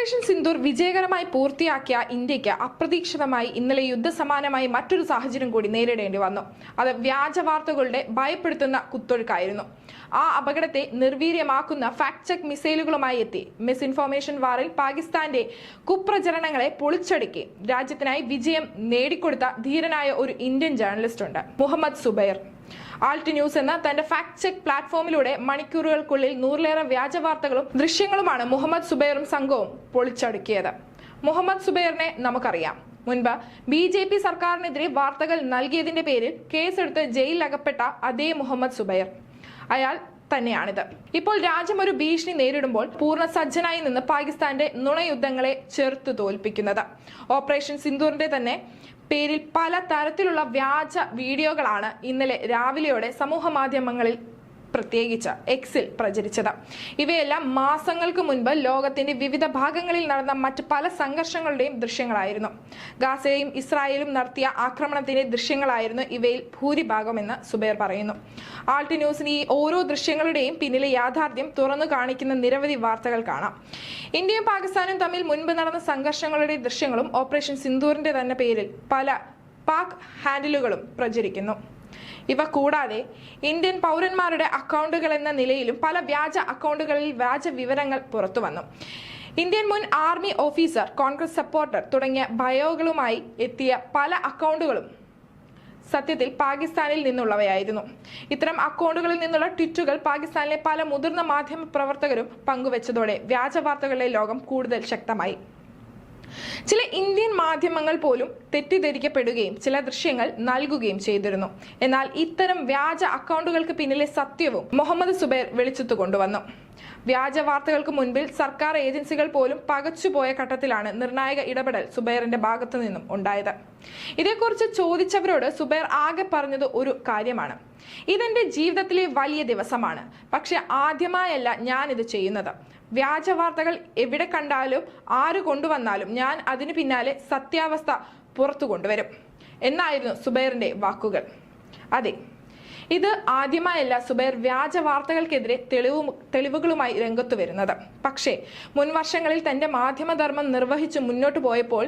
Operation Sindoor വിജയകരമായി പൂർത്തിയാക്കിയ ഇന്ത്യയ്ക്ക് അപ്രതീക്ഷിതമായി ഇന്നലെ യുദ്ധസമാനമായി മറ്റൊരു സാഹചര്യം കൂടി നേരിടേണ്ടി വന്നു. അത് വ്യാജ വാർത്തകളുടെ ഭയപ്പെടുത്തുന്ന കുത്തൊഴുക്കായിരുന്നു. ആ അപകടത്തെ നിർവീര്യമാക്കുന്ന ഫാക്ട് ചെക്ക് മിസൈലുകളുമായി എത്തി. മിസ്ഇൻഫോർമേഷൻ വാറിൽ പാകിസ്ഥാന്റെ കുപ്രചരണങ്ങളെ പൊളിച്ചടുക്കി. രാജ്യത്തിനായി വിജയം നേടിക്കൊടുത്ത ധീരനായ ഒരു ഇന്ത്യൻ ജേർണലിസ്റ്റ് ഉണ്ട്. മുഹമ്മദ് സുബൈർ. ആൾട്ട് ന്യൂസ് എന്ന തന്റെ ഫാക്ട് ചെക്ക് പ്ലാറ്റ്ഫോമിലൂടെ മണിക്കൂറുകൾക്കുള്ളിൽ നൂറിലേറെ വ്യാജ വാർത്തകളും ദൃശ്യങ്ങളുമാണ് മുഹമ്മദ് സുബൈറും സംഘവും പൊളിച്ചടുക്കിയത്. മുഹമ്മദ് സുബൈറിനെ നമുക്കറിയാം. മുൻപ് ബി ജെ പി സർക്കാരിനെതിരെ വാർത്തകൾ നൽകിയതിന്റെ പേരിൽ കേസെടുത്ത് ജയിലിലകപ്പെട്ട അതേ മുഹമ്മദ് സുബൈർ. അയാൾ തന്നെയാണിത്. ഇപ്പോൾ രാജ്യം ഒരു ഭീഷണി നേരിടുമ്പോൾ പൂർണ സജ്ജനായി നിന്ന് പാകിസ്ഥാന്റെ നുണയുദ്ധങ്ങളെ ചെറുത്തു തോൽപ്പിക്കുന്നത്. ഓപ്പറേഷൻ സിന്ദൂറിന്റെ തന്നെ പേരിൽ പല തരത്തിലുള്ള വ്യാജ വീഡിയോകളാണ് ഇന്നലെ രാവിലെയോടെ സമൂഹ മാധ്യമങ്ങളിൽ പ്രത്യേകിച്ച് എക്സിൽ പ്രചരിച്ചത്. ഇവയെല്ലാം മാസങ്ങൾക്ക് മുൻപ് ലോകത്തിന്റെ വിവിധ ഭാഗങ്ങളിൽ നടന്ന മറ്റ് പല സംഘർഷങ്ങളുടെയും ദൃശ്യങ്ങളായിരുന്നു. ഗാസയും ഇസ്രായേലും നടത്തിയ ആക്രമണത്തിന്റെ ദൃശ്യങ്ങളായിരുന്നു ഇവയിൽ ഭൂരിഭാഗമെന്ന് സുബേർ പറയുന്നു. ആൾട്ടി ന്യൂസിന് ഈ ഓരോ ദൃശ്യങ്ങളുടെയും പിന്നിലെ യാഥാർത്ഥ്യം തുറന്നു കാണിക്കുന്ന നിരവധി വാർത്തകൾ കാണാം. ഇന്ത്യയും പാകിസ്ഥാനും തമ്മിൽ മുൻപ് നടന്ന സംഘർഷങ്ങളുടെ ദൃശ്യങ്ങളും ഓപ്പറേഷൻ സിന്ദൂറിന്റെ തന്നെ പേരിൽ പല പാക് ഹാൻഡിലുകളും പ്രചരിക്കുന്നു. ഇവ കൂടാതെ ഇന്ത്യൻ പൗരന്മാരുടെ അക്കൗണ്ടുകൾ എന്ന നിലയിലും പല വ്യാജ അക്കൗണ്ടുകളിൽ വ്യാജ വിവരങ്ങൾ പുറത്തുവന്നു ഇന്ത്യൻ മുൻ ആർമി ഓഫീസർ കോൺഗ്രസ് സപ്പോർട്ടർ തുടങ്ങിയ ബയോകളുമായി എത്തിയ പല അക്കൗണ്ടുകളും സത്യത്തിൽ പാകിസ്ഥാനിൽ നിന്നുള്ളവയായിരുന്നു. ഇത്തരം അക്കൗണ്ടുകളിൽ നിന്നുള്ള ട്വിറ്റുകൾ പാകിസ്ഥാനിലെ പല മുതിർന്ന മാധ്യമ പ്രവർത്തകരും പങ്കുവച്ചതോടെ വ്യാജ വാർത്തകളിലെ ലോകം കൂടുതൽ ശക്തമായി. ചില ഇന്ത്യൻ മാധ്യമങ്ങൾ പോലും തെറ്റിദ്ധരിക്കപ്പെടുകയും ചില ദൃശ്യങ്ങൾ നൽകുകയും ചെയ്തിരുന്നു. എന്നാൽ ഇത്തരം വ്യാജ അക്കൗണ്ടുകൾക്ക് പിന്നിലെ സത്യവും മുഹമ്മദ് സുബൈർ വെളിച്ചത്തു കൊണ്ടുവന്നു. വ്യാജ വാർത്തകൾക്ക് മുൻപിൽ സർക്കാർ ഏജൻസികൾ പോലും പകച്ചുപോയ ഘട്ടത്തിലാണ് നിർണായക ഇടപെടൽ സുബൈറിന്റെ ഭാഗത്തു നിന്നും ഉണ്ടായത്. ഇതേക്കുറിച്ച് ചോദിച്ചവരോട് സുബൈർ ആകെ പറഞ്ഞത് ഒരു കാര്യമാണ്. ഇതെന്റെ ജീവിതത്തിലെ വലിയ ദിവസമാണ്. പക്ഷെ ആദ്യമായല്ല ഞാൻ ഇത് ചെയ്യുന്നത്. വ്യാജ വാർത്തകൾ എവിടെ കണ്ടാലും ആര് കൊണ്ടുവന്നാലും ഞാൻ അതിനു പിന്നാലെ സത്യാവസ്ഥ പുറത്തു കൊണ്ടുവരും. എന്നായിരുന്നു സുബൈറിന്റെ വാക്കുകൾ. അതെ ഇത് ആദ്യമായല്ല സുബൈർ വ്യാജ വാർത്തകൾക്കെതിരെ തെളിവ് തെളിവുകളുമായി രംഗത്തു വരുന്നത്. പക്ഷേ മുൻ വർഷങ്ങളിൽ തന്റെ മാധ്യമധർമ്മം നിർവഹിച്ച് മുന്നോട്ടു പോയപ്പോൾ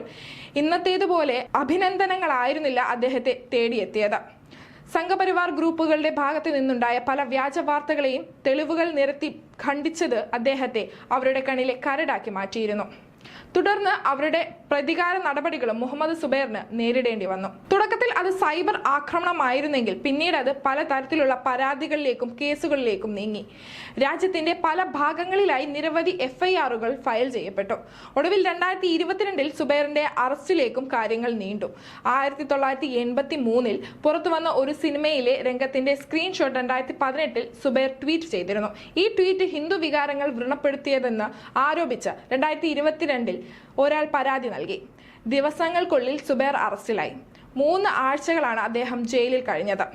ഇന്നത്തേതുപോലെ അഭിനന്ദനങ്ങളായിരുന്നില്ല അദ്ദേഹത്തെ തേടിയെത്തിയത്. സംഘപരിവാർ ഗ്രൂപ്പുകളുടെ ഭാഗത്തു നിന്നുണ്ടായ പല വ്യാജ വാർത്തകളെയും തെളിവുകൾ നിരത്തി ഖണ്ഡിച്ചത് അദ്ദേഹത്തെ അവരുടെ കണ്ണിലെ കരടാക്കി മാറ്റിയിരുന്നു. തുടർന്ന് അവരുടെ പ്രതികാര നടപടികളും മുഹമ്മദ് സുബൈറിന് നേരിടേണ്ടി വന്നു. തുടക്കത്തിൽ അത് സൈബർ ആക്രമണമായിരുന്നെങ്കിൽ പിന്നീട് അത് പലതരത്തിലുള്ള പരാതികളിലേക്കും കേസുകളിലേക്കും നീങ്ങി. രാജ്യത്തിന്റെ പല ഭാഗങ്ങളിലായി നിരവധി എഫ്ഐആറുകൾ ഫയൽ ചെയ്യപ്പെട്ടു. ഒടുവിൽ രണ്ടായിരത്തി ഇരുപത്തിരണ്ടിൽ സുബൈറിന്റെ അറസ്റ്റിലേക്കും കാര്യങ്ങൾ നീണ്ടു. ആയിരത്തി തൊള്ളായിരത്തി എൺപത്തി മൂന്നിൽ പുറത്തുവന്ന ഒരു സിനിമയിലെ രംഗത്തിന്റെ സ്ക്രീൻഷോട്ട് രണ്ടായിരത്തി പതിനെട്ടിൽ സുബൈർ ട്വീറ്റ് ചെയ്തിരുന്നു. ഈ ട്വീറ്റ് ഹിന്ദു വികാരങ്ങൾ വ്രണപ്പെടുത്തിയതെന്ന് ആരോപിച്ച് രണ്ടായിരത്തി ഇരുപത്തിരണ്ടിൽ ഒരാൾ പരാതി നൽകി. ദിവസങ്ങൾക്കുള്ളിൽ സുബൈർ അറസ്റ്റിലായി. മൂന്ന് ആഴ്ചകളാണ് അദ്ദേഹം ജയിലിൽ കഴിഞ്ഞത്.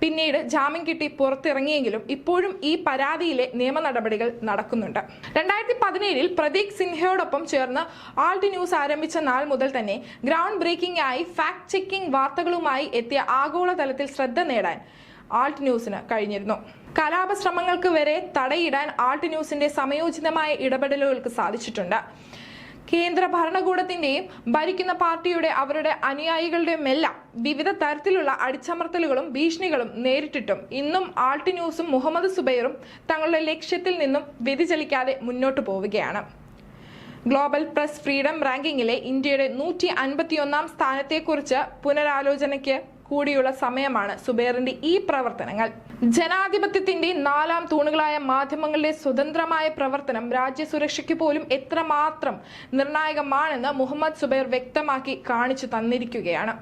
പിന്നീട് ജാമ്യം കിട്ടി പുറത്തിറങ്ങിയെങ്കിലും ഇപ്പോഴും ഈ പരാതിയിലെ നിയമ നടപടികൾ നടക്കുന്നുണ്ട്. രണ്ടായിരത്തി പതിനേഴിൽ പ്രതീക് സിൻഹയോടൊപ്പം ചേർന്ന് ആൾട്ടി ന്യൂസ് ആരംഭിച്ച നാൾ മുതൽ തന്നെ ഗ്രൗണ്ട് ബ്രേക്കിംഗ് ആയി ഫാക്ട് ചെക്കിംഗ് വാർത്തകളുമായി എത്തിയ ആഗോളതലത്തിൽ ശ്രദ്ധ നേടാൻ ആൾട്ട് ന്യൂസിന് കഴിഞ്ഞിരുന്നു. കലാപ ശ്രമങ്ങൾക്ക് വരെ തടയിടാൻ ആൾട്ട് ന്യൂസിന്റെ സമയോചിതമായ ഇടപെടലുകൾക്ക് സാധിച്ചിട്ടുണ്ട്. കേന്ദ്ര ഭരണകൂടത്തിന്റെയും ഭരിക്കുന്ന പാർട്ടിയുടെ അവരുടെ അനുയായികളുടെയും എല്ലാം വിവിധ തരത്തിലുള്ള അടിച്ചമർത്തലുകളും ഭീഷണികളും നേരിട്ടിട്ടും ഇന്നും ആൾട്ട് ന്യൂസും മുഹമ്മദ് സുബൈറും തങ്ങളുടെ ലക്ഷ്യത്തിൽ നിന്നും വ്യതിചലിക്കാതെ മുന്നോട്ടു പോവുകയാണ്. ഗ്ലോബൽ പ്രസ് ഫ്രീഡം റാങ്കിങ്ങിലെ ഇന്ത്യയുടെ നൂറ്റി അൻപത്തിയൊന്നാം സ്ഥാനത്തെക്കുറിച്ച് പുനരാലോചനയ്ക്ക് കൂടിയുള്ള സമയമാണ് സുബേറിന്റെ ഈ പ്രവർത്തനങ്ങൾ. ജനാധിപത്യത്തിന്റെ നാലാം തൂണുകളായ മാധ്യമങ്ങളുടെ സ്വതന്ത്രമായ പ്രവർത്തനം രാജ്യസുരക്ഷയ്ക്ക് പോലും എത്രമാത്രം നിർണായകമാണെന്ന് മുഹമ്മദ് സുബൈർ വ്യക്തമാക്കി കാണിച്ചു തന്നിരിക്കുകയാണ്.